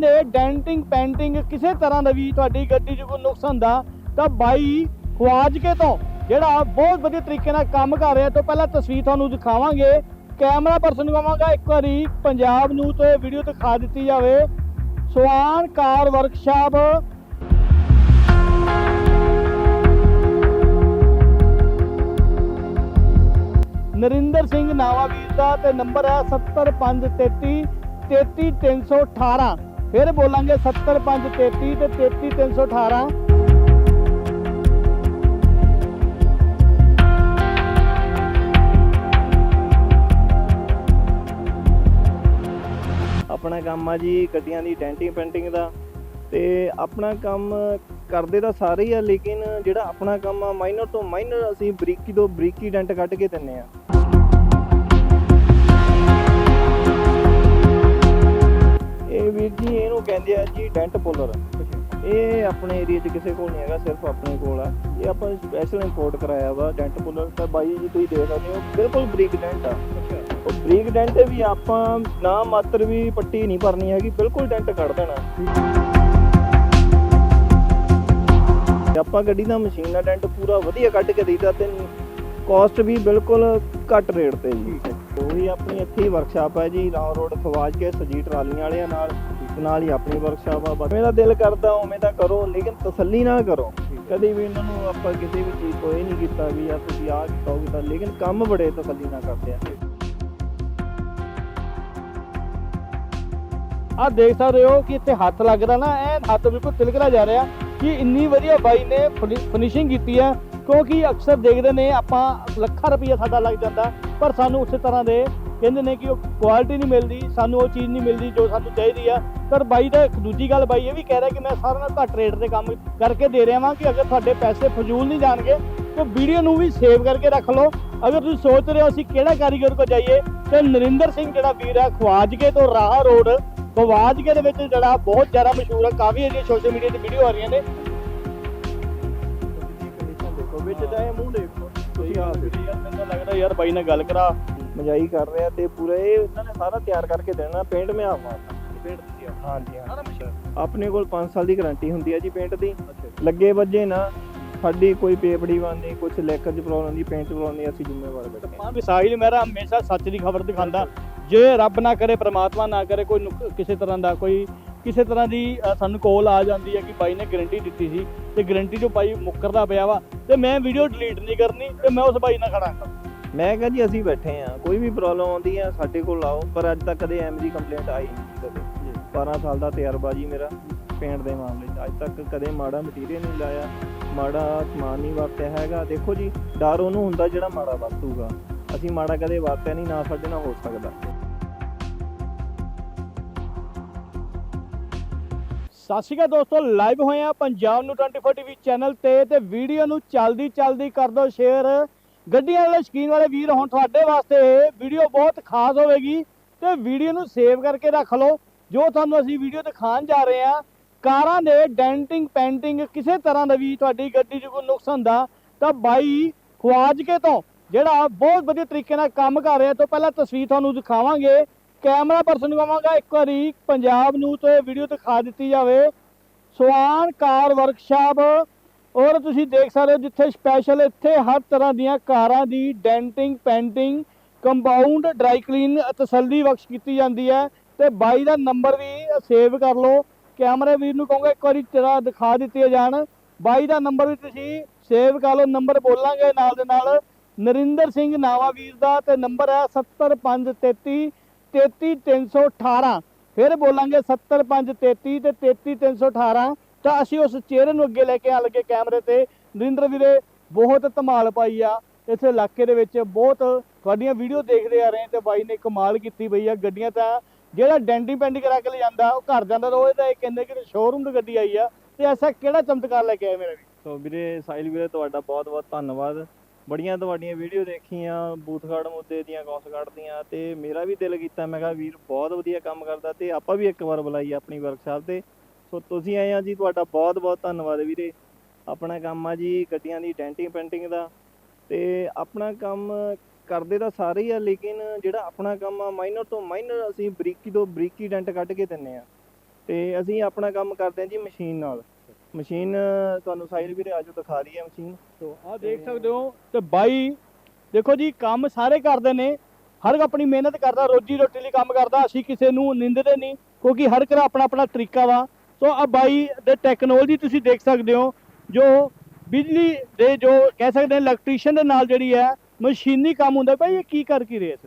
ਦੇ denting, painting ਕਿਸੇ ਤਰ੍ਹਾਂ ਦਾ ਵੀ ਤੁਹਾਡੀ ਗੱਡੀ 'ਚ ਕੋਈ ਨੁਕਸ ਹੁੰਦਾ, ਤਾਂ ਬਾਈ ਖਵਾਜਕੇ ਤੋਂ, ਜਿਹੜਾ ਬਹੁਤ ਵਧੀਆ ਤਰੀਕੇ ਨਾਲ ਕੰਮ ਕਰ ਰਿਹਾ, ਤੋਂ ਪਹਿਲਾਂ ਤਸਵੀਰ ਤੁਹਾਨੂੰ ਦਿਖਾਵਾਂਗੇ। ਕੈਮਰਾ ਪਰਸਨ ਨੂੰ ਕਹਾਂਗਾ, ਇੱਕ ਵਾਰੀ ਪੰਜਾਬ ਨੂੰ ਤੋਂ ਵੀਡੀਓ ਦਿਖਾ ਦਿੱਤੀ ਜਾਵੇ। Swan car workshop Narinder Singh ਨਾਵਾ ਵੀਰ ਦਾ ਤੇ ਨੰਬਰ ਹੈ 70533 33318 ਫਿਰ ਬੋਲਾਂਗੇ 70533 ਤੇ 33318 ਆਪਣਾ ਕੰਮ ਆ ਜੀ ਗੱਡੀਆਂ ਦੀ ਡੈਂਟਿੰਗ ਪੇਂਟਿੰਗ ਦਾ। ਤੇ ਆਪਣਾ ਕੰਮ ਕਰਦੇ ਤਾਂ ਸਾਰੇ ਹੀ ਆ, ਲੇਕਿਨ ਜਿਹੜਾ ਆਪਣਾ ਕੰਮ ਆ ਮਾਈਨਰ ਤੋਂ ਮਾਈਨਰ ਅਸੀਂ ਬਰੀਕੀ ਤੋਂ ਬਰੀਕੀ ਡੈਂਟ ਕੱਢ ਕੇ ਦਿੰਨੇ ਆ। ਵੀਰ ਜੀ, ਇਹਨੂੰ ਕਹਿੰਦੇ ਆ ਜੀ ਡੈਂਟ ਪੁੱਲਰ ਇਹ ਆਪਣੇ ਏਰੀਆ 'ਚ ਕਿਸੇ ਕੋਲ ਨਹੀਂ ਹੈਗਾ, ਸਿਰਫ ਆਪਣੇ ਕੋਲ ਆ। ਇਹ ਆਪਾਂ ਸਪੈਸ਼ਲ ਇੰਪੋਰਟ ਕਰਾਇਆ ਵਾ ਡੈਂਟ ਪੁੱਲਰ ਤਾਂ ਬਾਈ ਜੀ, ਤੁਸੀਂ ਦੇਖ ਸਕਦੇ ਹੋ, ਬਿਲਕੁਲ ਬਰੀਕ ਡੈਂਟ ਆ। ਉਹ ਬਰੀਕ ਡੈਂਟ ਤੇ ਵੀ ਆਪਾਂ ਨਾ ਮਾਤਰ ਵੀ ਪੱਟੀ ਨਹੀਂ ਭਰਨੀ ਹੈਗੀ, ਬਿਲਕੁਲ ਡੈਂਟ ਕੱਢ ਦੇਣਾ। ਆਪਾਂ ਗੱਡੀ ਦਾ ਮਸ਼ੀਨ ਦਾ ਡੈਂਟ ਪੂਰਾ ਵਧੀਆ ਕੱਢ ਕੇ ਦੇਈਦਾ ਤੇ ਕਾਸਟ ਵੀ ਬਿਲਕੁਲ ਘੱਟ ਰੇਟ ਤੇ ਜੀ। ਉਹੀ ਆਪਣੀ ਇੱਥੇ ਹੀ ਵਰਕਸ਼ਾਪ ਹੈ ਜੀ ਰਾਉ ਰੋਡ ਖਵਾਜ ਕੇ ਸਜੀ ਟਰਾਲੀਆਂ ਵਾਲਿਆਂ ਨਾਲ ਨਾਲ ਹੀ ਆਪਣੀ ਵਰਕਸ਼ਾਪ ਆ। ਬਸ ਮੇਰਾ ਦਿਲ ਕਰਦਾ ਉਵੇਂ ਤਾਂ ਕਰੋ, ਲੇਕਿਨ ਤਸੱਲੀ ਨਾਲ ਕਰੋ। ਕਦੇ ਵੀ ਇਹਨਾਂ ਨੂੰ ਆਪਾਂ ਕਿਸੇ ਵੀ ਚੀਜ਼ ਤੋਂ ਇਹ ਨਹੀਂ ਕੀਤਾ ਵੀ ਯਾਰ ਤੁਸੀਂ ਆਹ ਕੀਤਾ ਉਹ ਲੇਕਿਨ ਕੰਮ ਬੜੇ ਤਸੱਲੀ ਨਾਲ ਕਰਦੇ ਆ। ਆ ਦੇਖ ਸਕਦੇ ਹੋ ਕਿ ਇੱਥੇ ਹੱਥ ਲੱਗਦਾ ਨਾ, ਐਨ ਹੱਥ ਬਿਲਕੁਲ ਤਿਲਕਦਾ ਜਾ ਰਿਹਾ ਕਿ ਇੰਨੀ ਵਧੀਆ ਬਾਈ ਨੇ ਫਿਨਿਸ਼ਿੰਗ ਕੀਤੀ ਹੈ ਕਿਉਂਕਿ ਅਕਸਰ ਦੇਖਦੇ ਨੇ ਆਪਾਂ ਲੱਖਾਂ ਰੁਪਈਆ ਸਾਡਾ ਲੱਗ ਜਾਂਦਾ। ਪਰ ਸਾਨੂੰ ਉਸੇ ਤਰ੍ਹਾਂ ਦੇ ਕਹਿੰਦੇ ਨੇ ਕਿ ਉਹ ਕੁਆਲਿਟੀ ਨਹੀਂ ਮਿਲਦੀ, ਸਾਨੂੰ ਉਹ ਚੀਜ਼ ਨਹੀਂ ਮਿਲਦੀ ਜੋ ਸਾਨੂੰ ਚਾਹੀਦੀ ਆ। ਪਰ ਬਾਈ ਦਾ ਇੱਕ ਦੂਜੀ ਗੱਲ ਬਾਈ ਇਹ ਵੀ ਕਹਿ ਰਿਹਾ ਕਿ ਮੈਂ ਸਾਰਿਆਂ ਨਾਲ ਘੱਟ ਰੇਟ ਤੇ ਕੰਮ ਕਰਕੇ ਦੇ ਰਿਹਾ ਵਾਂ ਕਿ ਅਗਰ ਤੁਹਾਡੇ ਪੈਸੇ ਫਜ਼ੂਲ ਨਹੀਂ ਜਾਣਗੇ, ਤਾਂ ਵੀਡੀਓ ਨੂੰ ਵੀ ਸੇਵ ਕਰਕੇ ਰੱਖ ਲਓ। ਅਗਰ ਤੁਸੀਂ ਸੋਚ ਰਹੇ ਹੋ ਅਸੀਂ ਕਿਹੜਾ ਕਾਰੀਗਰ ਕੋ ਜਾਈਏ, ਤੇ ਨਰਿੰਦਰ ਸਿੰਘ ਜਿਹੜਾ ਵੀਰ ਹੈ ਖਵਾਜਗੇ ਤੋਂ ਰਾਹ ਰੋਡ, ਖਵਾਜਗੇ ਦੇ ਵਿੱਚ ਜਿਹੜਾ ਬਹੁਤ ਜ਼ਿਆਦਾ ਮਸ਼ਹੂਰ ਹੈ ਕਾਫੀ ਇਹਦੀਆਂ ਸੋਸ਼ਲ ਮੀਡੀਆ ਤੇ ਵੀਡੀਓ ਆ ਰਹੀਆਂ ਨੇ। ਵਿੱਚ ਦਾ ਇਹ ਮੂੰਹ ਦੇਖੋ। ਯਾਰ ਮੈਨੂੰ ਤਾਂ ਲੱਗਦਾ ਯਾਰ ਬਾਈ ਨਾਲ ਗੱਲ ਕਰਾ ਮਜਾਈ ਕਰ ਰਿਹਾ ਤੇ ਪੂਰਾ ਇਹ ਇਹਨਾਂ ਨੇ ਸਾਰਾ ਤਿਆਰ ਕਰਕੇ ਦੇਣਾ ਪੇਂਟ ਮੈਂ ਆਵਾਂ ਪੇਂਟ ਤੁਸੀਂ ਹਾਂਜੀ ਹਾਂ ਸਾਰਾ ਮਸ਼ਹੂਰ ਆਪਣੇ ਕੋਲ 5 ਸਾਲ ਦੀ ਗਾਰੰਟੀ ਹੁੰਦੀ ਹੈ ਜੀ ਪੇਂਟ ਦੀ। ਲੱਗੇ ਵੱਜੇ ਨਾ ਸਾਡੀ ਕੋਈ ਪੇਪੜੀ ਨਹੀਂ ਕੁਝ ਲੈਕਰ ਦੀ ਪ੍ਰੋਬਲਮ ਨਹੀਂ ਪੇਂਟ ਪ੍ਰੋਬਲਮ ਨਹੀਂ ਅਸੀਂ ਜ਼ਿੰਮੇਵਾਰ ਬੈਠੇ ਹਾਂ। ਵੀ ਸਾਹਿਲ ਮੇਰਾ ਹਮੇਸ਼ਾ ਸੱਚ ਦੀ ਖਬਰ ਦਿਖਾਉਂਦਾ। ਜੇ ਰੱਬ ਨਾ ਕਰੇ ਪ੍ਰਮਾਤਮਾ ਨਾ ਕਰੇ ਕੋਈ ਕਿਸੇ ਤਰ੍ਹਾਂ ਦਾ ਕੋਈ ਕਿਸੇ ਤਰ੍ਹਾਂ ਦੀ ਸਾਨੂੰ ਕੋਲ ਆ ਜਾਂਦੀ ਹੈ ਕਿ ਬਾਈ ਨੇ ਗਾਰੰਟੀ ਦਿੱਤੀ ਸੀ ਤੇ ਗਾਰੰਟੀ ਜੋ ਬਾਈ ਮੁੱਕਰਦਾ ਪਿਆ ਵਾ ਤੇ ਮੈਂ ਵੀਡੀਓ ਡਿਲੀਟ ਨਹੀਂ ਕਰਨੀ ਤੇ ਮੈਂ ਉਸ ਬਾਈ ਨਾਲ ਖੜਾ ਹਾਂ ਮੈਂ ਕਿਹਾ ਜੀ ਅਸੀਂ ਬੈਠੇ ਆ ਕੋਈ ਵੀ ਪ੍ਰੋਬਲਮ ਆਉਂਦੀ ਹੈ ਸਾਡੇ ਕੋਲ ਆਓ ਪਰ ਅੱਜ ਤੱਕ ਕਦੇ ਐਵੇਂ ਦੀ ਕੰਪਲੇਂਟ ਆਈ ਨਹੀਂ ਕਦੇ। 12 ਸਾਲ ਦਾ ਤਜਰਬਾ ਜੀ ਮੇਰਾ ਪੇਂਟ ਦੇ ਮਾਮਲੇ 'ਚ। ਅੱਜ ਤੱਕ ਕਦੇ ਮਾੜਾ ਮਟੀਰੀਅਲ ਨਹੀਂ ਲਾਇਆ ਮਾੜਾ ਸਮਾਨ ਨਹੀਂ ਵਰਤਿਆ ਹੈਗਾ। ਦੇਖੋ ਜੀ ਡਰ ਉਹਨੂੰ ਹੁੰਦਾ ਜਿਹੜਾ ਮਾੜਾ ਵਰਤੂਗਾ। ਅਸੀਂ ਮਾੜਾ ਕਦੇ ਵਰਤਿਆ ਨਹੀਂ ਨਾ ਸਾਡੇ ਨਾਲ ਹੋ ਸਕਦਾ। ਸਤਿ ਸ਼੍ਰੀ ਅਕਾਲ ਦੋਸਤੋ ਲਾਈਵ ਹੋਏ ਆ ਪੰਜਾਬ ਨੂੰ 24 ਟੀਵੀ ਚੈਨਲ ਤੇ ਤੇ ਵੀਡੀਓ ਨੂੰ ਚਲਦੀ ਚਲਦੀ ਕਰ ਦਿਓ ਸ਼ੇਅਰ ਗੱਡੀਆਂ ਵਾਲੇ ਸ਼ਕੀਨ ਵਾਲੇ ਵੀਰ, ਹੁਣ ਤੁਹਾਡੇ ਵਾਸਤੇ ਇਹ ਵੀਡੀਓ ਬਹੁਤ ਖਾਸ ਹੋਵੇਗੀ ਤੇ ਵੀਡੀਓ ਨੂੰ ਸੇਵ ਕਰਕੇ ਰੱਖ ਲਓ। ਜੋ ਤੁਹਾਨੂੰ ਅਸੀਂ ਵੀਡੀਓ ਦਿਖਾਉਣ ਜਾ ਰਹੇ ਆ ਕਾਰਾਂ ਦੇ ਡੈਂਟਿੰਗ ਪੈਂਟਿੰਗ ਕਿਸੇ ਤਰ੍ਹਾਂ ਦਾ ਵੀ ਤੁਹਾਡੀ ਗੱਡੀ 'ਚ ਕੋਈ ਨੁਕਸ ਹੁੰਦਾ, ਤਾਂ ਬਾਈ ਖਵਾਜਕੇ ਤੋਂ, ਜਿਹੜਾ ਬਹੁਤ ਵਧੀਆ ਤਰੀਕੇ ਨਾਲ ਕੰਮ ਕਰ ਰਿਹਾ, ਤੋਂ ਪਹਿਲਾਂ ਤਸਵੀਰ ਤੁਹਾਨੂੰ ਦਿਖਾਵਾਂਗੇ। ਕੈਮਰਾ ਪਰਸਨ ਨੂੰ ਕਹਾਂਗਾ, ਇੱਕ ਵਾਰੀ ਪੰਜਾਬ ਨੂੰ ਤੋਂ ਵੀਡੀਓ ਦਿਖਾ ਦਿੱਤੀ ਜਾਵੇ। ਸਵਾਨ ਕਾਰ ਵਰਕਸ਼ਾਪ ਔਰ ਤੁਸੀਂ ਦੇਖ ਸਕਦੇ ਹੋ ਜਿੱਥੇ ਸਪੈਸ਼ਲ ਇੱਥੇ ਹਰ ਤਰ੍ਹਾਂ ਦੀਆਂ ਕਾਰਾਂ ਦੀ denting painting compound dry clean ਤਸੱਲੀ ਬਖਸ਼ ਕੀਤੀ ਜਾਂਦੀ ਹੈ। ਤੇ ਬਾਈ ਦਾ ਨੰਬਰ ਵੀ ਸੇਵ ਕਰ ਲਓ। ਕੈਮਰੇ ਵੀਰ ਨੂੰ ਕਹੂੰਗਾ, ਇੱਕ ਵਾਰੀ ਤੇਰਾ ਦਿਖਾ ਦਿੱਤੇ ਜਾਣ। ਬਾਈ ਦਾ ਨੰਬਰ ਵੀ ਤੁਸੀਂ ਸੇਵ ਕਰ ਲਓ। ਨੰਬਰ ਬੋਲਾਂਗੇ ਨਾਲ ਦੇ ਨਾਲ। ਨਰਿੰਦਰ ਸਿੰਘ ਨਾਵਾ ਵੀਰ ਦਾ ਤੇ ਨੰਬਰ ਹੈ 70533 33318 ਫਿਰ ਬੋਲਾਂਗੇ 70533 ਤੇ 33318 ਤਾਂ ਅਸੀਂ ਉਸ ਚਿਹਰੇ ਨੂੰ ਅੱਗੇ ਲੈ ਕੇ ਆਣ ਲੱਗੇ ਕੈਮਰੇ ਤੇ। ਨਰਿੰਦਰ ਵੀਰੇ, ਬਹੁਤ ਧਮਾਲ ਪਾਈ ਆ। ਇਸ ਇਲਾਕੇ ਦੇ ਵਿੱਚ ਬਹੁਤ ਤੁਹਾਡੀਆਂ ਵੀਡੀਓ ਦੇਖਦੇ ਆ ਰਹੇ ਤੇ ਬਾਈ ਨੇ ਕਮਾਲ ਕੀਤੀ ਪਈ ਆ ਗੱਡੀਆਂ ਤਾਂ। ਜਿਹੜਾ ਡੈਂਡੀ ਪੈਂਡੀ ਕਰਾ ਕੇ ਲੈ ਜਾਂਦਾ ਉਹ ਘਰ ਜਾਂਦਾ ਤਾਂ ਉਹ ਇਹ ਕਹਿੰਦੇ ਕਿ ਸ਼ੋਰੂਮ ਦੀ ਗੱਡੀ ਆਈ ਆ। ਤੇ ਐਸਾ ਕਿਹੜਾ ਚਮਤਕਾਰ ਲੈ ਕੇ ਆਏ ਮੇਰਾ ਵੀ ਸੋ ਵੀਰੇ, ਸਾਹਿਲ ਵੀਰੇ, ਤੁਹਾਡਾ ਬਹੁਤ ਬਹੁਤ ਧੰਨਵਾਦ। ਬੜੀਆਂ ਤੁਹਾਡੀਆਂ ਵੀਡੀਓ ਦੇਖੀਆਂ ਬੂਥਗੜ ਮੁੱਦੇ ਦੀਆਂ ਕੌਸਗੜ ਦੀਆਂ ਤੇ ਮੇਰਾ ਵੀ ਦਿਲ ਕੀਤਾ, ਮੈਂ ਕਿਹਾ ਵੀਰ ਬਹੁਤ ਵਧੀਆ ਕੰਮ ਕਰਦਾ ਤੇ ਆਪਾਂ ਵੀ ਇੱਕ ਵਾਰ ਬੁਲਾਈ ਆਪਣੀ ਵਰਕਸ਼ਾਪ ਤੇ। ਸੋ ਤੁਸੀਂ ਆਏ ਆ ਜੀ, ਤੁਹਾਡਾ ਬਹੁਤ ਬਹੁਤ ਧੰਨਵਾਦ ਵੀਰੇ। ਆਪਣਾ ਕੰਮ ਆ ਜੀ, ਗੱਡੀਆਂ ਦੀ ਡੈਂਟਿੰਗ ਪੈਂਟਿੰਗ ਦਾ। ਤੇ ਆਪਣਾ ਕੰਮ ਕਰਦੇ ਤਾਂ ਸਾਰੇ ਹੀ ਆ, ਲੇਕਿਨ ਜਿਹੜਾ ਆਪਣਾ ਕੰਮ ਆ ਮਾਈਨਰ ਤੋਂ ਮਾਈਨਰ ਅਸੀਂ ਬਰੀਕੀ ਤੋਂ ਬਰੀਕੀ ਡੈਂਟ ਕੱਢ ਕੇ ਦਿੰਨੇ ਆ। ਤੇ ਅਸੀਂ ਆਪਣਾ ਕੰਮ ਕਰਦੇ ਹਾਂ ਜੀ ਮਸ਼ੀਨ ਨਾਲ। ਮਸ਼ੀਨ ਤੁਹਾਨੂੰ ਸਾਹਿਲ ਵੀਰੇ ਆਜੋ ਦਿਖਾ ਰਹੀ ਹੈ ਮਸ਼ੀਨ। ਤੋ ਆ ਦੇਖ ਸਕਦੇ ਹੋ ਤੇ ਬਾਈ ਦੇਖੋ ਜੀ ਕੰਮ ਸਾਰੇ ਕਰਦੇ ਨੇ। ਹਰ ਇੱਕ ਆਪਣੀ ਮਿਹਨਤ ਕਰਦਾ ਰੋਜੀ ਰੋਟੀ ਲਈ ਕੰਮ ਕਰਦਾ ਅਸੀਂ ਕਿਸੇ ਨੂੰ ਨਿੰਦਦੇ ਨਹੀਂ ਕਿਉਂਕਿ ਹਰ ਇੱਕ ਦਾ ਆਪਣਾ ਆਪਣਾ ਤਰੀਕਾ ਵਾ। ਸੋ ਆ ਬਾਈ ਦੇ ਟੈਕਨੋਲੋਜੀ ਤੁਸੀਂ ਦੇਖ ਸਕਦੇ ਹੋ ਜੋ ਬਿਜਲੀ ਦੇ ਜੋ ਕਹਿ ਸਕਦੇ ਨੇ ਇਲੈਕਟ੍ਰੀਸ਼ੀਅਨ ਦੇ ਨਾਲ ਜਿਹੜੀ ਹੈ ਮਸ਼ੀਨੀ ਕੰਮ ਹੁੰਦਾ। ਭਾਈ ਇਹ ਕੀ ਕਰ ਕੀ ਰਹੇ ਇਸ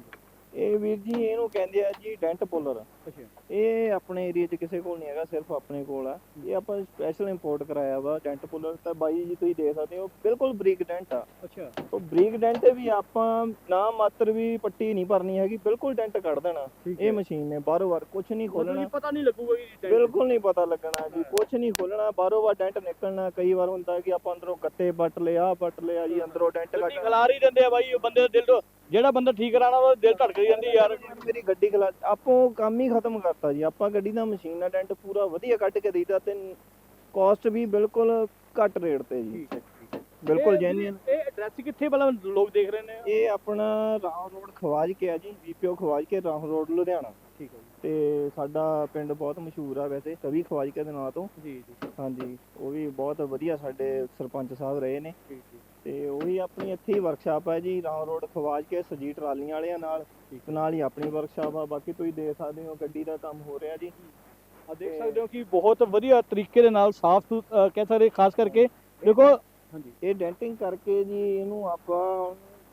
ਇਹ ਵੀਰ ਜੀ ਇਹਨੂੰ ਕਹਿੰਦੇ ਆ ਜੀ ਡੈਂਟ ਪੁੱਲਰ ਅੱਛਾ। ਇਹ ਆਪਣੇ ਏਰੀਆ 'ਚ ਕਿਸੇ ਕੋਲ ਨਹੀਂ ਹੈਗਾ ਸਿਰਫ ਆਪਣੇ ਕੋਲ ਆ। ਇਹ ਆਪਾਂ ਸਪੈਸ਼ਲ ਇੰਪੋਰਟ ਕਰਾਇਆ ਵਾ ਡੈਂਟ ਪੁੱਲਰ ਤਾਂ ਬਾਈ ਜੀ ਤੁਸੀਂ ਦੇਖ ਸਕਦੇ ਹੋ ਬਿਲਕੁਲ ਬਰੀਕ ਡੈਂਟ ਆ। ਅੱਛਾ। ਉਹ ਬਰੀਕ ਡੈਂਟ ਤੇ ਵੀ ਆਪਾਂ ਨਾ ਮਾਤਰ ਵੀ ਪੱਟੀ ਨਹੀਂ ਭਰਨੀ ਹੈਗੀ ਬਿਲਕੁਲ ਡੈਂਟ ਕੱਢ ਦੇਣਾ। ਇਹ ਮਸ਼ੀਨ ਨੇ ਬਾਰੋ ਬਾਰ ਕੁਝ ਨਹੀਂ ਖੋਲਣਾ ਪਤਾ ਨਹੀਂ ਲੱਗੂਗਾ ਕਿ ਬਿਲਕੁਲ ਨਹੀਂ ਪਤਾ ਲੱਗਣਾ ਜੀ ਕੁਝ ਨਹੀਂ ਖੋਲਣਾ ਬਾਰੋ ਬਾਰ ਡੈਂਟ ਨਿਕਲਣਾ। ਕਈ ਵਾਰ ਹੁੰਦਾ ਕਿ ਆਪਾਂ ਅੰਦਰੋਂ ਗੱਤੇ ਵੱਟ ਲਿਆ ਵੱਟ ਲਿਆ ਜੀ ਅੰਦਰੋਂ ਡੈਂਟ ਕੱਢ ਖਲਾਰ ਹੀ ਦਿੰਦੇ ਆ ਬਾਈ ਉਹ ਬੰਦੇ ਦਾ ਦਿਲ ਜਿਹੜਾ ਬੰਦਾ ਠੀਕ ਕਰਾਣਾ ਉਹਦਾ ਦਿਲ ਧੜਕ ਜਾਂਦੀ ਯਾਰ। ਮੇਰੀ ਗੱਡੀ ਖਲਾ ਆਪੋ ਕੰਮ ਹੀ ਖਤਮ ਕਰਤਾ ਜੀ। ਆਪਾਂ ਗੱਡੀ ਦਾ ਮਸ਼ੀਨ ਦਾ ਡੈਂਟ ਪੂਰਾ ਵਧੀਆ ਕੱਢ ਕੇ ਦੇਈਦਾ ਤੇ ਕਾਸਟ ਵੀ ਬਿਲਕੁਲ ਘੱਟ ਰੇਟ ਤੇ ਜੀ। ਠੀਕ ਹੈ ਠੀਕ ਹੈ। ਬਿਲਕੁਲ ਜੈਨੂਇਨ ਇਹ ਐਡਰੈਸ ਕਿੱਥੇ ਭਲਾ ਲੋਕ ਦੇਖ ਰਹੇ ਨੇ? ਇਹ ਆਪਣਾ ਰਾਮ ਰੋਡ ਖਵਾਜ ਕੇ ਆ ਜੀ ਵੀਪੀਓ ਖਵਾਜ ਕੇ ਰਾਮ ਰੋਡ ਲੁਧਿਆਣਾ। ਠੀਕ ਹੈ ਤੇ ਸਾਡਾ ਪਿੰਡ ਬਹੁਤ ਮਸ਼ਹੂਰ ਆ ਵੈਸੇ ਕਵੀ ਖਵਾਜ ਕੇ ਦੇ ਨਾਂ ਤੋਂ। ਜੀ ਜੀ। ਹਾਂਜੀ ਉਹ ਵੀ ਬਹੁਤ ਵਧੀਆ ਸਾਡੇ ਸਰਪੰਚ ਸਾਹਿਬ ਰਹੇ ਨੇ। ਠੀਕ। ਤੇ ਉਹੀ ਆਪਣੀ ਇੱਥੇ ਹੀ ਵਰਕਸ਼ਾਪ ਹੈ ਜੀ ਰਾਮ ਰੋਡ ਖਵਾਜ ਕੇ ਸਜੀ ਟਰਾਲੀਆਂ ਵਾਲਿਆਂ ਨਾਲ ਤੇ ਨਾਲ ਹੀ ਆਪਣੀ ਵਰਕਸ਼ਾਪ ਆ ਬਾਕੀ ਤੁਸੀਂ ਦੇਖ ਸਕਦੇ ਹੋ ਗੱਡੀ ਦਾ ਕੰਮ ਹੋ ਰਿਹਾ ਜੀ। ਆ ਦੇਖ ਸਕਦੇ ਹੋ ਕਿ ਬਹੁਤ ਵਧੀਆ ਤਰੀਕੇ ਦੇ ਨਾਲ ਸਾਫ਼ ਕਹਿ ਸਕਦੇ ਖਾਸ ਕਰਕੇ ਦੇਖੋ ਹਾਂਜੀ ਇਹ ਡੈਂਟਿੰਗ ਕਰਕੇ ਜੀ ਇਹਨੂੰ ਆਪਾਂ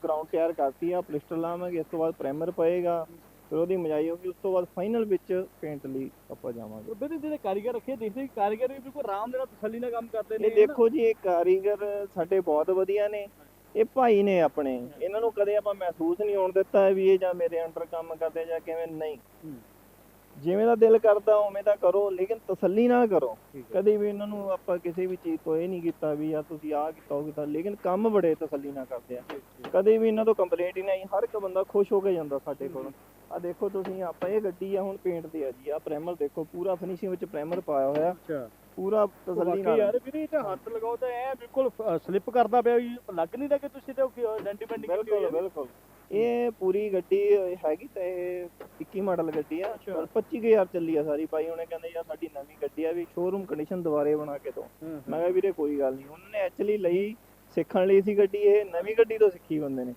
ਗਰਾਊਂਡ ਤਿਆਰ ਕਰਤੀ ਆ ਪਲਿਸਟਰ ਲਾਵਾਂਗੇ ਇਸ ਤੋਂ ਬਾਅਦ ਪ੍ਰਾਈਮਰ ਪਏਗਾ। ਫਿਰ ਉਹਦੀ ਮਜਾਈ ਹੋਗੀ ਉਸ ਤੋਂ ਬਾਅਦ ਫਾਈਨਲ ਵਿੱਚ ਪੇਂਟ ਲਈ ਆਪਾਂ ਜਾਵਾਂਗੇ। ਬੇਟੇ ਜਿਹੜੇ ਕਾਰੀਗਰ ਰੱਖੇ ਦੇਖਦੇ ਕਿ ਕਾਰੀਗਰ ਵੀ ਬਿਲਕੁਲ ਆਰਾਮ ਦੇ ਨਾਲ ਤਸੱਲੀ ਨਾਲ ਕੰਮ ਕਰਦੇ ਨੇ ਇਹ ਦੇਖੋ ਜੀ ਇਹ ਕਾਰੀਗਰ ਸਾਡੇ ਬਹੁਤ ਵਧੀਆ ਨੇ ਇਹ ਭਾਈ ਨੇ ਆਪਣੇ। ਇਹਨਾਂ ਨੂੰ ਕਦੇ ਆਪਾਂ ਮਹਿਸੂਸ ਨਹੀਂ ਹੋਣ ਦਿੱਤਾ ਵੀ ਇਹ ਜਾਂ ਮੇਰੇ ਅੰਡਰ ਕੰਮ ਕਰਦੇ ਜਾਂ ਕਿਵੇਂ ਨਹੀਂ। ਹੂੰ। ਜਿਵੇਂ ਦਾ ਦਿਲ ਕਰਦਾ ਉਵੇਂ ਦਾ ਕਰੋ ਲੇਕਿਨ ਤਸੱਲੀ ਨਾਲ ਕਰੋ। ਕਦੇ ਵੀ ਇਹਨਾਂ ਨੂੰ ਆਪਾਂ ਕਿਸੇ ਵੀ ਚੀਜ਼ ਤੋਂ ਇਹ ਨਹੀਂ ਕੀਤਾ ਵੀ ਯਾਰ ਤੁਸੀਂ ਆਹ ਕੀਤਾ ਉਹ ਕੀਤਾ ਲੇਕਿਨ ਕੰਮ ਬੜੇ ਤਸੱਲੀ ਨਾਲ ਕਰਦੇ ਆ। ਕਦੇ ਵੀ ਇਹਨਾਂ ਤੋਂ ਕੰਪਲੇਂਟ ਹੀ ਨਹੀਂ ਆਈ ਹਰ ਇੱਕ ਬੰਦਾ ਖੁਸ਼ ਹੋ ਕੇ ਜਾਂਦਾ ਸਾਡੇ ਕੋਲ। ਆ ਦੇਖੋ ਤੁਸੀਂ ਆਪਾਂ ਇਹ ਗੱਡੀ ਆ ਹੁਣ ਪੇਂਟ ਤੇ ਆ ਜੀ ਆ ਪ੍ਰਾਈਮਰ ਦੇਖੋ ਪੂਰਾ ਫਿਨਿਸ਼ਿੰਗ ਵਿੱਚ ਪ੍ਰਾਈਮਰ ਪਾਇਆ ਹੋਇਆ। ਅੱਛਾ। ਪੂਰਾ ਤਸੱਲੀ ਨਾਲ। ਯਾਰ ਵੀਰੇ ਇਹ ਤਾਂ ਹੱਥ ਲਗਾਓ ਤਾਂ ਐ ਬਿਲਕੁਲ ਸਲਿੱਪ ਕਰਦਾ ਪਿਆ ਲੱਗ ਨਹੀਂ ਰਿਹਾ ਕਿ ਤੁਸੀਂ ਤੇ ਡੈਂਟੀ ਬੈਂਡਿੰਗ ਬਿਲਕੁਲ ਬਿਲਕੁਲ। ਇਹ ਪੂਰੀ ਗੱਡੀ ਹੈਗੀ ਤਾਂ ਇਹ 21 ਮਾਡਲ ਗੱਡੀ ਆ। ਪਰ 25000 ਚੱਲੀ ਆ ਸਾਰੀ। ਭਾਈ ਉਹਨੇ ਕਹਿੰਦੇ ਯਾਰ ਸਾਡੀ ਨਵੀਂ ਗੱਡੀ ਆ ਵੀ ਸ਼ੋਰੂਮ ਕੰਡੀਸ਼ਨ ਦੁਬਾਰੇ ਬਣਾ ਕੇ ਦੋ ਮੈਂ ਕਿਹਾ ਵੀਰੇ ਕੋਈ ਗੱਲ ਨਹੀਂ। ਉਹਨਾਂ ਨੇ ਐਕਚੁਅਲੀ ਲਈ ਸਿੱਖਣ ਲਈ ਸੀ ਗੱਡੀ ਇਹ ਨਵੀਂ ਗੱਡੀ ਤੋਂ ਸਿੱਖੀ ਬੰਦੇ ਨੇ।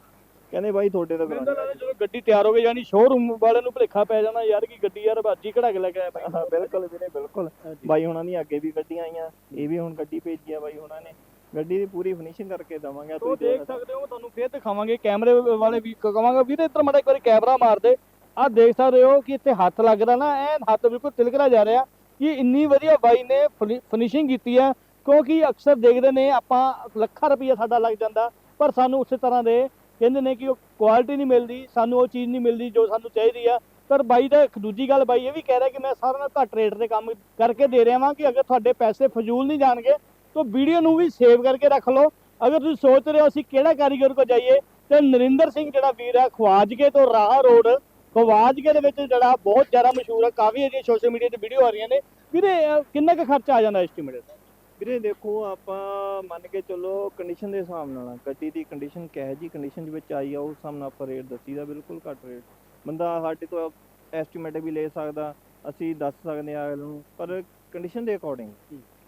ਕਹਿੰਦੇ ਬਾਈ ਤੁਹਾਡੇ ਤੋਂ ਮੈਨੂੰ ਲੱਗਦਾ ਜਦੋਂ ਗੱਡੀ ਤਿਆਰ ਹੋ ਗਈ ਯਾਨੀ ਸ਼ੋਰੂਮ ਵਾਲਿਆਂ ਨੂੰ ਭੁਲੇਖਾ ਪੈ ਜਾਣਾ ਯਾਰ ਕੀ ਗੱਡੀ ਯਾਰ ਬਾਜੀ ਕਢਾ ਕੇ ਲੈ ਕੇ ਆਇਆ ਬਾਈ। ਹਾਂ ਬਿਲਕੁਲ ਵੀਰੇ ਬਿਲਕੁਲ। ਬਾਈ ਹੁਣਾਂ ਦੀ ਅੱਗੇ ਵੀ ਗੱਡੀਆਂ ਆਈਆਂ ਇਹ ਵੀ ਹੁਣ ਗੱਡੀ ਭੇਜੀ ਆ ਬਾਈ ਹੁਣਾਂ ਨੇ। ਗੱਡੀ ਦੀ ਪੂਰੀ ਫਿਨਿਸ਼ਿੰਗ ਕਰਕੇ ਦਵਾਂਗੇ ਤੋ ਦੇਖ ਸਕਦੇ ਹੋ ਤੁਹਾਨੂੰ ਫੇਰ ਦਿਖਾਵਾਂਗੇ ਕੈਮਰੇ ਵਾਲੇ ਵੀ ਕ- ਕਵਾਂਗਾ ਵੀਰੇ ਇੱਧਰ ਮਾੜਾ ਇੱਕ ਵਾਰੀ ਕੈਮਰਾ ਮਾਰ ਦੇ। ਆਹ ਦੇਖ ਸਕਦੇ ਹੋ ਕਿ ਇੱਥੇ ਹੱਥ ਲੱਗਦਾ ਨਾ ਐਨ ਹੱਥ ਬਿਲਕੁਲ ਤਿਲਕਦਾ ਜਾ ਰਿਹਾ ਕਿ ਇੰਨੀ ਵਧੀਆ ਬਾਈ ਨੇ ਫਿਨਿਸ਼ਿੰਗ ਕੀਤੀ ਹੈ ਕਿਉਂਕਿ ਅਕਸਰ ਦੇਖਦੇ ਨੇ ਆਪਾਂ ਲੱਖਾਂ ਰੁਪਈਆ ਸਾਡਾ ਲੱਗ ਜਾਂਦਾ ਪਰ ਸਾਨੂੰ ਉਸੇ ਤਰ੍ਹਾਂ ਦੇ ਕਹਿੰਦੇ ਨੇ ਕਿ ਉਹ ਕੁਆਲਿਟੀ ਨਹੀਂ ਮਿਲਦੀ ਸਾਨੂੰ ਉਹ ਚੀਜ਼ ਨਹੀਂ ਮਿਲਦੀ ਜੋ ਸਾਨੂੰ ਚਾਹੀਦੀ ਆ। ਪਰ ਬਾਈ ਦਾ ਇੱਕ ਦੂਜੀ ਗੱਲ ਬਾਈ ਇਹ ਵੀ ਕਹਿ ਰਿਹਾ ਕਿ ਮੈਂ ਸਾਰਾ ਨਾਲ ਘੱਟ ਰੇਟ ਤੇ ਕੰਮ ਕਰਕੇ ਦੇ ਰਿਹਾ ਵਾਂ ਕਿ ਅਗਰ ਤੁਹਾਡੇ ਪੈਸੇ ਫਜ਼ੂਲ ਨਹੀਂ ਜਾਣਗੇ ਤਾਂ ਵੀਡੀਓ ਨੂੰ ਵੀ ਸੇਵ ਕਰਕੇ ਰੱਖ ਲਓ। ਅਗਰ ਤੁਸੀਂ ਸੋਚ ਰਹੇ ਹੋ ਅਸੀਂ ਕਿਹੜਾ ਕਾਰੀਗਰ ਕੋ ਜਾਈਏ ਤੇ ਨਰਿੰਦਰ ਸਿੰਘ ਜਿਹੜਾ ਵੀਰ ਹੈ ਖਵਾਜਗੇ ਤੋਂ ਰਾਹ ਰੋਡ ਖਵਾਜਗੇ ਦੇ ਵਿੱਚ ਜਿਹੜਾ ਬਹੁਤ ਜ਼ਿਆਦਾ ਮਸ਼ਹੂਰ ਹੈ ਕਾਫੀ ਇਹਦੀਆਂ ਸੋਸ਼ਲ ਮੀਡੀਆ ਤੇ ਵੀਡੀਓ ਆ ਰਹੀਆਂ ਨੇ। ਵੀਰੇ ਕਿੰਨਾ ਕੁ ਖਰਚਾ ਆ ਜਾਂਦਾ ਐਸਟੀਮੇਟ ਵੀਰੇ ਦੇਖੋ ਆਪਾਂ ਮੰਨ ਕੇ ਚੱਲੋ ਕੰਡੀਸ਼ਨ ਦੇ ਹਿਸਾਬ ਨਾਲ। ਗੱਡੀ ਦੀ ਕੰਡੀਸ਼ਨ ਕਿਹੋ ਜੀ ਕੰਡੀਸ਼ਨ ਦੇ ਵਿੱਚ ਆਈ ਆ ਉਸ ਹਿਸਾਬ ਨਾਲ ਆਪਾਂ ਰੇਟ ਦੱਸੀਦਾ ਬਿਲਕੁਲ ਘੱਟ ਰੇਟ ਬੰਦਾ ਸਾਡੇ ਤੋਂ ਐਸਟੀਮੇਟ ਵੀ ਲੈ ਸਕਦਾ ਅਸੀਂ ਦੱਸ ਸਕਦੇ ਆ ਅਗਲੇ ਨੂੰ ਪਰ ਕੰਡੀਸ਼ਨ ਦੇ ਅਕੋਰਡਿੰਗ।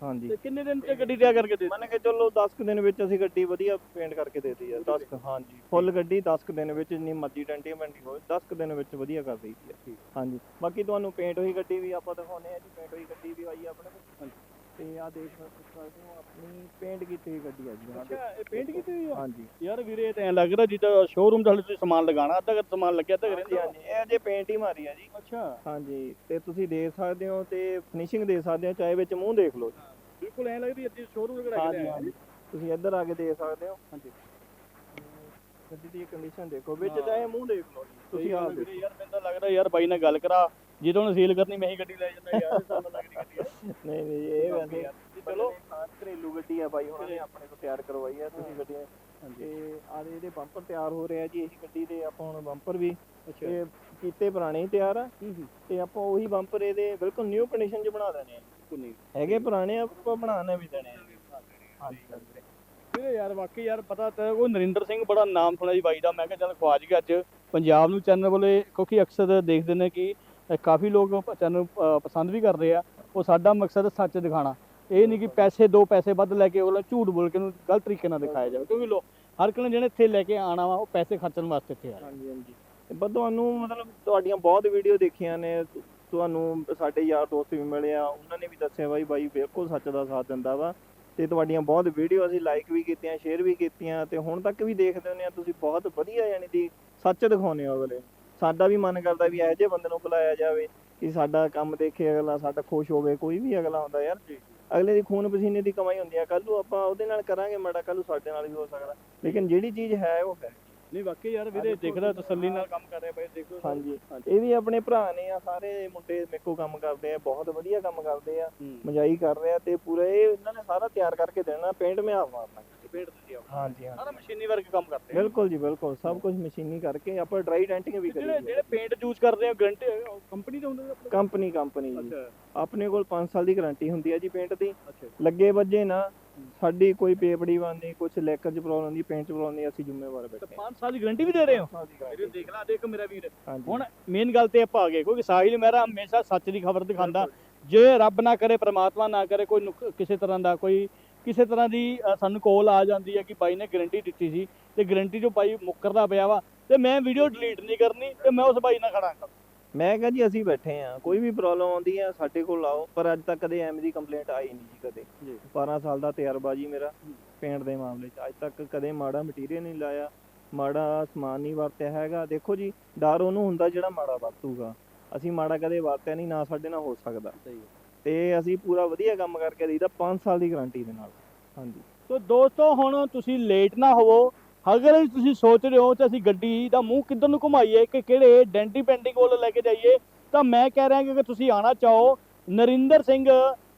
ਹਾਂਜੀ। ਤੇ ਕਿੰਨੇ ਦਿਨ ਤੇ ਗੱਡੀ ਤਿਆਰ ਕਰਕੇ ਦੇ ਮੰਨ ਕੇ ਚੱਲੋ 10 ਕੁ ਦਿਨ ਵਿੱਚ ਅਸੀਂ ਗੱਡੀ ਵਧੀਆ ਪੇਂਟ ਕਰਕੇ ਦੇ ਦਿੱਤੀ ਆ 10 ਕੁ ਹਾਂਜੀ। ਫੁੱਲ ਗੱਡੀ 10 ਕੁ ਦਿਨ ਵਿੱਚ ਜਿੰਨੀ ਮਰਜ਼ੀ ਡੈਂਟੀ ਬੈਂਟੀ ਹੋਵੇ 10 ਕੁ ਦਿਨ ਵਿੱਚ ਵਧੀਆ ਕਰ ਦਈਦੀ ਆ। ਹਾਂਜੀ। ਬਾਕੀ ਤੁਹਾਨੂੰ ਪੇਂਟ ਹੋਈ ਗੱਡੀ ਵੀ ਆਪਾਂ ਦਿਖਾਉਨੇ ਆ ਜੀ ਪੇਂਟ ਹੋਈ ਗੱਡੀ ਵੀ ਆਈ ਆ ਆਪਣੇ ਕੋਲ। ਤੇ ਆ ਦੇਖ ਸਕਦੇ ਹੋ ਆਪਣੀ ਪੇਂਟ ਕੀਤੀ ਹੋਈ ਗੱਡੀ ਆ ਜੀ ਦੇਖੋ। ਅੱਛਾ ਇਹ ਪੇਂਟ ਕੀਤੀ ਹੋਈ ਆ? ਹਾਂਜੀ। ਯਾਰ ਵੀਰੇ ਇਹ ਤਾਂ ਐਂ ਲੱਗ ਰਿਹਾ ਜਿੱਦਾਂ ਸ਼ੋਰੂਮ ਦਾ ਹਲੇ ਤੁਸੀਂ ਸਮਾਨ ਲਗਾਉਣਾ ਅੱਧਾ ਕਰ ਸਮਾਨ ਲੱਗਿਆ ਕਰ ਹਾਂਜੀ ਹਾਂਜੀ ਇਹ ਅਜੇ ਪੇਂਟ ਹੀ ਮਾਰੀ ਆ ਜੀ। ਅੱਛਾ। ਹਾਂਜੀ ਤੇ ਤੁਸੀਂ ਦੇਖ ਸਕਦੇ ਹੋ ਤੇ ਫਿਨਿਸ਼ਿੰਗ ਦੇ ਸਕਦੇ ਹੋ ਚਾਹੇ ਵਿੱਚ ਮੂੰਹ ਦੇਖ ਲਓ ਬਿਲਕੁਲ ਐਂ ਲੱਗਦੀ ਅੱਧੀ ਸ਼ੋਰੂਮ ਲਗਾ ਕੇ ਹਾਂਜੀ ਹਾਂਜੀ। ਤੁਸੀਂ ਇੱਧਰ ਆ ਕੇ ਦੇਖ ਸਕਦੇ ਹੋ। ਹਾਂਜੀ। ਗੱਡੀ ਦੀ ਕੰਡੀਸ਼ਨ ਦੇਖੋ ਵਿੱਚ ਹਾਂ। ਚਾਹੇ ਮੂੰਹ ਦੇਖ ਲਓ ਜੀ ਤੁਸੀਂ ਆਪ ਦੇਖੋ। ਯਾਰ ਮੈਨੂੰ ਤਾਂ ਲੱਗਦਾ ਯਾਰ ਬਾਈ ਨਾਲ ਗੱਲ ਕਰਾ। ਜਦੋਂ ਉਹਨੇ ਸੀਲ ਕਰਨੀ ਮੈਂ ਹੀ ਗੱਡੀ ਲੈ ਜਾਂਦਾ ਯਾਰ ਸਾਨੂੰ ਲੱਗਦੀ ਗੱਡੀ ਨਹੀਂ ਨਹੀਂ ਇਹ ਵੈਸੇ ਜੀ, ਚਲੋ। ਘਰੇਲੂ ਗੱਡੀ ਆ ਬਾਈ ਉਹਨਾਂ ਨੇ ਆਪਣੇ ਤੋਂ ਤਿਆਰ ਕਰਵਾਈ ਆ ਤੁਸੀਂ ਗੱਡੀਆਂ। ਤੇ ਆਦੇ ਇਹਦੇ ਬੰਪਰ ਤਿਆਰ ਹੋ ਰਿਹਾ ਜੀ ਇਹੀ ਗੱਡੀ ਦੇ ਆਪਾਂ ਹੁਣ ਬੰਪਰ ਵੀ। ਅੱਛਾ। ਇਹ ਕੀਤੇ ਪੁਰਾਣੇ ਹੀ ਤਿਆਰ ਆ। ਤੇ ਆਪਾਂ ਉਹੀ ਬੰਪਰ ਇਹਦੇ ਬਿਲਕੁਲ ਨਿਊ ਕੰਡੀਸ਼ਨ 'ਚ ਬਣਾ ਦੇਣੇ ਆ ਹੈਗੇ ਪੁਰਾਣੇ ਆਪਾਂ ਬਣਾਉਣੇ ਵੀ ਦੇਣੇ ਆ। ਹਾਂਜੀ ਵੀਰੇ ਯਾਰ ਵਾਕਈ ਯਾਰ ਪਤਾ ਤੇ ਉਹ ਨਰਿੰਦਰ ਸਿੰਘ ਬੜਾ ਨਾਮ ਸੁਣਿਆ ਜੀ ਬਾਈ ਦਾ। ਮੈਂ ਕਿਹਾ ਚੱਲ ਖਵਾਜ ਗਿਆ ਅੱਜ। ਪੰਜਾਬ ਨੂੰ ਚੈਨਲ ਵਾਲੇ ਕਿਉਂਕਿ ਅਕਸਰ ਦੇਖਦੇ ਨੇ ਕਿ ਕਾਫੀ ਲੋਕ ਚੈਨਲ ਪਸੰਦ ਵੀ ਕਰਦੇ ਆ। ਉਹ ਸਾਡਾ ਮਕਸਦ ਸੱਚ ਦਿਖਾਣਾ। ਇਹ ਨਹੀਂ ਕਿ ਪੈਸੇ ਦੋ ਪੈਸੇ ਵੱਧ ਲੈ ਕੇ ਉਹਨਾਂ ਝੂਠ ਬੋਲ ਕੇ ਉਹਨੂੰ ਗਲਤ ਤਰੀਕੇ ਨਾਲ ਦਿਖਾਇਆ ਜਾਵੇ। ਕਿਉਂਕਿ ਲੋ, ਹਰ ਕੋਈ ਜਿਹੜੇ ਇੱਥੇ ਲੈ ਕੇ ਆਣਾ ਵਾ, ਉਹ ਪੈਸੇ ਖਰਚਣ ਵਾਸਤੇ ਇੱਥੇ ਆ ਹਾਂਜੀ ਹਾਂਜੀ। ਤੇ ਪਰ ਮਤਲਬ ਤੁਹਾਡੀਆਂ ਬਹੁਤ ਵੀਡੀਓ ਦੇਖੀਆਂ ਨੇ। ਤੁਹਾਨੂੰ ਸਾਡੇ ਯਾਰ ਦੋਸਤ ਵੀ ਮਿਲੇ ਆ। ਉਹਨਾਂ ਨੇ ਵੀ ਦੱਸਿਆ ਬਾਈ ਬਾਈ ਬਿਲਕੁਲ ਸੱਚ ਦਾ ਸਾਥ ਦਿੰਦਾ ਵਾ। ਤੇ ਤੁਹਾਡੀਆਂ ਬਹੁਤ ਵੀਡੀਓ ਅਸੀਂ ਲਾਈਕ ਵੀ ਕੀਤੀਆਂ ਸ਼ੇਅਰ ਵੀ ਕੀਤੀਆਂ। ਤੇ ਹੁਣ ਤੱਕ ਵੀ ਦੇਖਦੇ ਹੁੰਦੇ ਆ। ਤੁਸੀਂ ਬਹੁਤ ਵਧੀਆ ਯਾਨੀ ਦੀ ਸੱਚ ਦਿਖਾਉਂਦੇ ਹੋ ਅਗਲੇ। ਸਾਡਾ ਵੀ ਮਨ ਕਰਦਾ ਵੀ ਇਹੋ ਜਿਹੇ ਬੰਦੇ ਨੂੰ ਬੁਲਾਇਆ ਜਾਵੇ ਕਿ ਸਾਡਾ ਕੰਮ ਦੇਖੇ ਅਗਲਾ ਸਾਡਾ ਖੁਸ਼ ਹੋਵੇ ਕੋਈ ਵੀ ਅਗਲਾ ਹੁੰਦਾ ਯਾਰ। ਅਗਲੇ ਦੀ ਖੂਨ ਪਸੀਨੇ ਦੀ ਕਮਾਈ ਹੁੰਦੀ ਆ। ਕੱਲ ਨੂੰ ਆਪਾਂ ਉਹਦੇ ਨਾਲ ਕਰਾਂਗੇ ਮਾੜਾ ਕੱਲ ਨੂੰ ਸਾਡੇ ਨਾਲ ਵੀ ਹੋ ਸਕਦਾ। ਲੇਕਿਨ ਜਿਹੜੀ ਚੀਜ਼ ਹੈ ਉਹ ਹੈ। ਨਹੀਂ ਵਾਕਈ ਯਾਰ ਵੀਰੇ ਦੇਖਦਾ ਤਸੱਲੀ ਨਾਲ ਕੰਮ ਕਰ ਰਿਹਾ ਬਾਈ ਦੇਖੋ ਹਾਂਜੀ। ਇਹ ਵੀ ਆਪਣੇ ਭਰਾ ਨੇ ਆ ਸਾਰੇ ਮੁੰਡੇ ਮੇਕੋ ਕੰਮ ਕਰਦੇ ਆ ਬਹੁਤ ਵਧੀਆ ਕੰਮ ਕਰਦੇ ਆ। ਮਜਾਈ ਕਰ ਰਹੇ ਤੇ ਪੂਰਾ ਇਹ ਇਹਨਾਂ ਨੇ ਸਾਰਾ ਤਿਆਰ ਕਰਕੇ ਦੇਣਾ ਪੇਂਟ ਮਿਆਰ ਮਾਰਨਾ। ਪੇਂਟ ਤੁਸੀਂ ਆਪ ਹਾਂਜੀ ਹਾਂ ਸਾਰਾ ਮਸ਼ੀਨੀ ਵਰਕ ਕੰਮ ਕਰਦੇ ਆ। ਬਿਲਕੁਲ ਜੀ ਬਿਲਕੁਲ। ਸਭ ਕੁਝ ਮਸ਼ੀਨੀ ਕਰਕੇ ਆਪਾਂ ਡਰਾਈ ਡੈਂਟਿੰਗ ਵੀ ਜਿਹੜੇ ਕਰੀ ਜਿਹੜੇ ਪੇਂਟ ਯੂਜ਼ ਕਰਦੇ ਆ ਗਰੰਟੀ ਕੰਪਨੀ ਦੇ ਹੁੰਦੇ ਆਪਣੇ ਕੰਪਨੀ ਕੰਪਨੀ ਜੀ। ਅੱਛਾ। ਆਪਣੇ ਕੋਲ 5 ਸਾਲ ਦੀ ਗਾਰੰਟੀ ਹੁੰਦੀ ਹੈ ਜੀ ਪੇਂਟ ਦੀ। ਅੱਛਾ। ਲੱਗੇ ਵੱਜੇ ਨਾ ਸਾਡੀ ਕੋਈ ਪੇਪੜੀ ਬੰਦੀ ਕੁਝ ਲੈਕਰ ਚ ਪ੍ਰੋਬਲਮ ਨਹੀਂ ਪੇਂਟ ਚ ਪ੍ਰੋਬਲਮ ਨਹੀਂ ਅਸੀਂ ਜ਼ਿੰਮੇਵਾਰ ਤੇ ਬੈਠੇ 5 ਸਾਲ ਦੀ ਗਾਰੰਟੀ ਵੀ ਦੇ ਰਹੇ ਹੋ? ਦੀ ਵੀਰੇ। ਦੇਖ ਲਾ ਦੇਖ ਮੇਰਾ ਵੀਰ। ਹਾਂਜੀ। ਹੁਣ ਮੇਨ ਗੱਲ ਤੇ ਆਪਾਂ ਆ ਗਏ ਕਿਉਂਕਿ ਸਾਹਿਲ ਮੇਰਾ ਹਮੇਸ਼ਾ ਸੱਚ ਦੀ ਖਬਰ ਦਿਖਾਉਂਦਾ। ਜੇ ਰੱਬ ਨਾ ਕਰੇ ਪ੍ਰਮਾਤਮਾ ਨਾ ਕਰੇ ਕੋਈ ਨੁਕ- ਕਿਸੇ ਤਰ੍ਹਾਂ ਦਾ ਕੋਈ ਕਿਸੇ ਤਰ੍ਹਾਂ ਦੀ ਸਾਨੂੰ ਕੋਲ ਆ ਜਾਂਦੀ ਹੈ ਕਿ ਬਾਈ ਨੇ ਗਾਰੰਟੀ ਦਿੱਤੀ ਸੀ ਤੇ ਗਾਰੰਟੀ ਜੋ ਬਾਈ ਮੁੱਕਰਦਾ ਪਿਆ ਵਾ ਤੇ ਮੈਂ ਵੀਡੀਓ ਡਿਲੀਟ ਨਹੀਂ ਕਰਨੀ ਤੇ ਮੈਂ ਉਸ ਬਾਈ ਨਾਲ ਖੜਾ ਹਾਂ ਮੈਂ ਕਿਹਾ ਜੀ ਅਸੀਂ ਬੈਠੇ ਆ ਕੋਈ ਵੀ ਪ੍ਰੋਬਲਮ ਆਉਂਦੀ ਆ ਸਾਡੇ ਕੋਲ ਆਓ ਪਰ ਅੱਜ ਤੱਕ ਕਦੇ ਐਵੇਂ ਦੀ ਕੰਪਲੇਂਟ ਆਈ ਨਹੀਂ ਜੀ ਕਦੇ। ਜੀ। 12 ਸਾਲ ਦਾ ਤਜਰਬਾ ਜੀ ਮੇਰਾ ਪੇਂਟ ਦੇ ਮਾਮਲੇ 'ਚ। ਅੱਜ ਤੱਕ ਕਦੇ ਮਾੜਾ ਮਟੀਰੀਅਲ ਨਹੀਂ ਲਾਇਆ ਮਾੜਾ ਸਮਾਨ ਨਹੀਂ ਵਰਤਿਆ ਹੈਗਾ। ਦੇਖੋ ਜੀ ਡਰ ਉਹਨੂੰ ਹੁੰਦਾ ਜਿਹੜਾ ਮਾੜਾ ਵਰਤੂਗਾ। ਅਸੀਂ ਮਾੜਾ ਕਦੇ ਵਰਤਿਆ ਨਹੀਂ ਨਾ ਸਾਡੇ ਨਾਲ ਹੋ ਸਕਦਾ। ਸਹੀ ਤੇ ਅਸੀਂ ਪੂਰਾ ਵਧੀਆ ਕੰਮ ਕਰਕੇ ਦੇਈਦਾ 5 ਸਾਲ ਦੀ ਗਾਰੰਟੀ ਦੇ ਨਾਲ। ਹਾਂਜੀ। ਸੋ ਦੋਸਤੋ, ਹੁਣ ਤੁਸੀਂ ਲੇਟ ਨਾ ਹੋਵੋ। ਅਗਰ ਤੁਸੀਂ ਸੋਚ ਰਹੇ ਹੋ ਕਿ ਅਸੀਂ ਗੱਡੀ ਦਾ ਮੂੰਹ ਕਿੱਧਰ ਨੂੰ ਘੁਮਾਈਏ, ਕਿ ਕਿਹੜੇ ਡੈਂਟੀ ਪੈਂਟਿੰਗ ਕੋਲ ਲੈ ਕੇ ਜਾਈਏ, ਤਾਂ ਮੈਂ ਕਹਿ ਰਿਹਾ ਕਿ ਅਗਰ ਤੁਸੀਂ ਆਣਾ ਚਾਹੋ, ਨਰਿੰਦਰ ਸਿੰਘ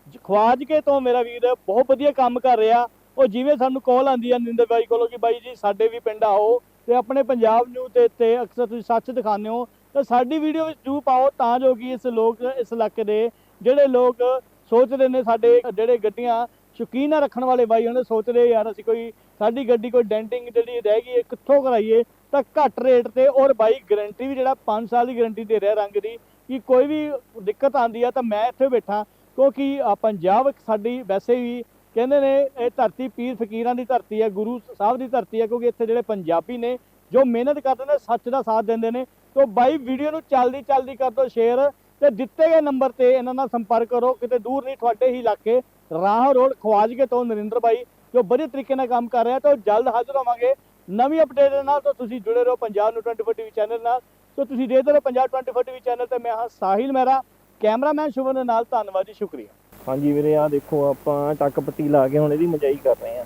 ਜ- ਖਵਾਜਕੇ ਤੋਂ ਮੇਰਾ ਵੀਰ ਬਹੁਤ ਵਧੀਆ ਕੰਮ ਕਰ ਰਿਹਾ। ਉਹ ਜਿਵੇਂ ਸਾਨੂੰ ਕਾਲ ਆਂਦੀ ਆ ਨਰਿੰਦਰ ਬਾਈ ਕੋਲੋਂ ਕਿ ਬਾਈ ਜੀ, ਸਾਡੇ ਵੀ ਪਿੰਡ ਆਓ ਤੇ ਆਪਣੇ ਪੰਜਾਬ ਨੂੰ ਤੇ ਤੇ ਅਕਸਰ ਤੁਸੀਂ ਸੱਚ ਦਿਖਾਉਂਦੇ ਹੋ, ਤਾਂ ਸਾਡੀ ਵੀਡੀਓ ਵਿੱਚ ਜੂ ਪਾਓ ਤਾਂ ਜੋ ਕਿ ਇਸ ਲੋਕ, ਇਸ ਇਲਾਕੇ ਦੇ ਜਿਹੜੇ ਲੋਕ ਸੋਚਦੇ ਨੇ ਸਾਡੇ ਜਿਹੜੇ ਗੱਡੀਆਂ ਸ਼ੌਕੀਨ ਆ ਰੱਖਣ ਵਾਲੇ ਬਾਈ ਉਹਨੇ ਸੋਚਦੇ ਯਾਰ ਅਸੀਂ ਕੋਈ ਸਾਡੀ ਗੱਡੀ ਕੋਈ ਡੈਂਟਿੰਗ ਜਿਹੜੀ ਰਹਿ ਗਈ ਹੈ, ਕਿੱਥੋਂ ਕਰਾਈਏ, ਤਾਂ ਘੱਟ ਰੇਟ ਤੇ ਔਰ ਬਾਈ ਗਾਰੰਟੀ ਵੀ ਜਿਹੜਾ 5 ਸਾਲ ਦੀ ਗਾਰੰਟੀ ਦੇ ਰਿਹਾ ਰੰਗ ਦੀ, ਕਿ ਕੋਈ ਵੀ ਦਿੱਕਤ ਆਂਦੀ ਆ ਤਾਂ ਮੈਂ ਇੱਥੇ ਬੈਠਾ, ਕਿਉਂਕਿ ਪੰਜਾਬ ਸਾਡੀ ਵੈਸੇ ਵੀ ਕਹਿੰਦੇ ਨੇ ਇਹ ਧਰਤੀ ਪੀਰ ਫਕੀਰਾਂ ਦੀ ਧਰਤੀ ਹੈ ਗੁਰੂ ਸਾਹਿਬ ਦੀ ਧਰਤੀ ਹੈ ਕਿਉਂਕਿ ਇੱਥੇ ਜਿਹੜੇ ਪੰਜਾਬੀ ਨੇ ਜੋ ਮਿਹਨਤ ਕਰਦੇ ਨੇ, ਸੱਚ ਦਾ ਸਾਥ ਦਿੰਦੇ ਨੇ, ਤੋਂ ਬਾਈ ਵੀਡੀਓ ਨੂੰ ਚੱਲਦੀ ਚੱਲਦੀ ਕਰ ਦਿਓ ਸ਼ੇਅਰ ਤੇ ਦਿੱਤੇ ਗਏ ਨੰਬਰ ਤੇ ਇਹਨਾਂ ਨਾਲ ਸੰਪਰਕ ਕਰੋ ਕਿਤੇ ਦੂਰ ਨਹੀਂ ਤੁਹਾਡੇ ਹੀ ਇਲਾਕੇ। ਰਾਹ ਰੋਡ ਖਵਾਜਗੇ ਤੋਂ ਨਰਿੰਦਰ ਬਾਈ ਜੋ ਵਧੀਆ ਤਰੀਕੇ ਨਾਲ ਕੰਮ ਕਰ ਰਿਹਾ ਤਾਂ ਜਲਦ ਹਾਜ਼ਰ ਹੋਵਾਂਗੇ। ਨਵੀਂ ਅਪਡੇਟ ਦੇ ਨਾਲ ਤਾਂ ਤੁਸੀਂ ਜੁੜੇ ਰਹੋ ਪੰਜਾਬ ਨੂੰ 24 ਟੀਵੀ ਚੈਨਲ ਨਾਲ। ਸੋ ਤੁਸੀਂ ਦੇਖਦੇ ਰਹੋ ਪੰਜਾਬ 24 ਟੀਵੀ ਚੈਨਲ ਤੇ ਮੈਂ ਹਾਂ ਸਾਹਿਲ ਮਹਿਰਾ ਕੈਮਰਾਮੈਨ ਸ਼ੁਭਨ ਦੇ ਨਾਲ ਧੰਨਵਾਦ ਜੀ ਸ਼ੁਕਰੀਆ। ਹਾਂਜੀ ਵੀਰੇ ਆ ਦੇਖੋ ਆਪਾਂ ਟੱਕ ਪੱਤੀ ਲਾ ਕੇ ਹੁਣ ਇਹਦੀ ਮਜਾਈ ਕਰ ਰਹੇ ਆ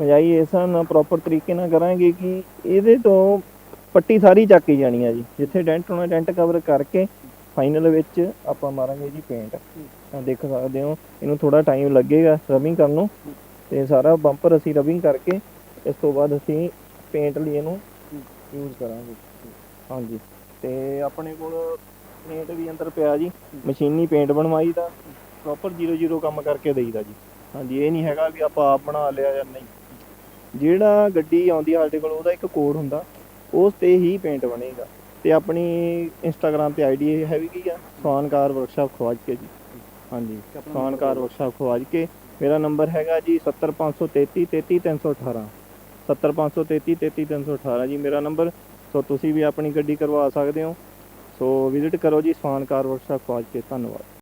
ਮਜਾਈ ਇਸ ਨਾਲ ਪ੍ਰੋਪਰ ਤਰੀਕੇ ਨਾਲ ਕਰਾਂਗੇ ਕਿ ਇਹਦੇ ਤੋਂ ਪੱਟੀ ਸਾਰੀ ਚੱਕ ਜਾਣੀ ਆ ਜੀ। ਜਿੱਥੇ ਡੈਂਟ ਹੋਣਾ ਡੈਂਟ ਕਵਰ ਕਰਕੇ ਫਾਈਨਲ ਵਿੱਚ ਆਪਾਂ ਮਾਰਾਂਗੇ ਜੀ ਪੇਂਟ ਤਾਂ ਦੇਖ ਸਕਦੇ ਹੋ ਇਹਨੂੰ ਥੋੜਾ ਟਾਈਮ ਲੱਗੇਗਾ ਰਬਿੰਗ ਕਰਨ ਨੂੰ। ਤੇ ਸਾਰਾ ਬੰਪਰ ਅਸੀਂ ਰਬਿੰਗ ਕਰਕੇ ਇਸ ਤੋਂ ਬਾਅਦ ਅਸੀਂ ਪੇਂਟ ਲਈ ਇਹਨੂੰ ਯੂਜ਼ ਕਰਾਂਗੇ। ਹਾਂਜੀ। ਤੇ ਆਪਣੇ ਕੋਲ ਪੇਂਟ ਵੀ ਅੰਦਰ ਪਿਆ ਜੀ। ਮਸ਼ੀਨੀ ਪੇਂਟ ਬਣਵਾਈ ਦਾ। ਪ੍ਰੋਪਰ 00 ਕੰਮ ਕਰਕੇ ਦੇਈਦਾ ਜੀ। ਹਾਂਜੀ ਇਹ ਨਹੀਂ ਹੈਗਾ ਵੀ ਆਪਾਂ ਆਪ ਬਣਾ ਲਿਆ ਜਾਂ ਨਹੀਂ। ਜਿਹੜਾ ਗੱਡੀ ਆਉਂਦੀ ਸਾਡੇ ਕੋਲ ਉਹਦਾ ਇੱਕ ਕੋਡ ਹੁੰਦਾ। ਉਸ ਤੇ ਹੀ ਪੇਂਟ ਬਣੇਗਾ। ਤੇ ਆਪਣੀ ਇੰਸਟਾਗ੍ਰam ਤੇ ਆਈਡੀ ਹੈਗੀ ਕੀ ਆ? ਸਵਾਨਕਾਰ ਵਰਕਸ਼ਾਪ ਖਵਾਜ ਕੇ ਜੀ। ਹਾਂਜੀ ਸਵਾਨਕਾਰ ਵਰਕਸ਼ਾਪ ਖਵਾਜ ਕੇ। ਮੇਰਾ ਨੰਬਰ ਹੈਗਾ ਜੀ 70533 33318 70533 33318 ਜੀ ਮੇਰਾ ਨੰਬਰ ਸੋ ਤੁਸੀਂ ਵੀ ਆਪਣੀ ਗੱਡੀ ਕਰਵਾ ਸਕਦੇ ਹੋ। ਸੋ ਵਿਜ਼ਿਟ ਕਰੋ ਜੀ ਸਵਾਨਕਾਰ ਵਰਕਸ਼ਾਪ ਖਵਾਜ ਕੇ। ਧੰਨਵਾਦ।